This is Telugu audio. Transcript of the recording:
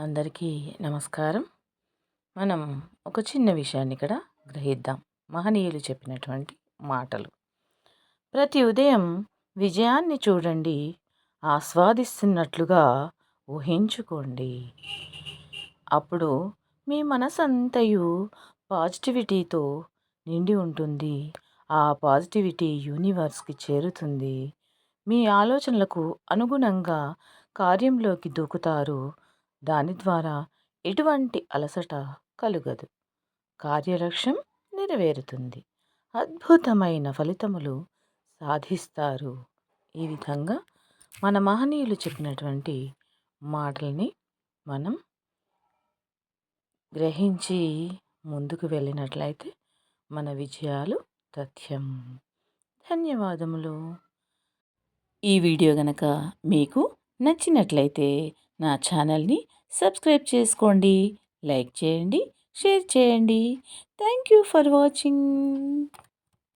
అందరికీ నమస్కారం. మనం ఒక చిన్న విషయాన్ని ఇక్కడ గ్రహిద్దాం. మహనీయులు చెప్పినటువంటి మాటలు. ప్రతి ఉదయం విజయాన్ని చూడండి ఆస్వాదిస్తున్నట్లుగా ఊహించుకోండి. అప్పుడు మీ మనసంతయు పాజిటివిటీతో నిండి ఉంటుంది. ఆ పాజిటివిటీ యూనివర్స్కి చేరుతుంది. మీ ఆలోచనలకు అనుగుణంగా కార్యంలోకి దూకుతారు దాని ద్వారా ఎటువంటి అలసట కలుగదు. కార్యలక్ష్యం నెరవేరుతుంది. అద్భుతమైన ఫలితములు సాధిస్తారు. ఈ విధంగా మన మహనీయులు చెప్పినటువంటి మాటల్ని మనం గ్రహించి ముందుకు వెళ్ళినట్లయితే మన విజయాలు తథ్యం. ధన్యవాదములు. ఈ వీడియో గనక మీకు నచ్చినట్లయితే నా ఛానల్ని సబ్స్క్రైబ్ చేసుకోండి లైక్ చేయండి షేర్ చేయండి. Thank you for watching.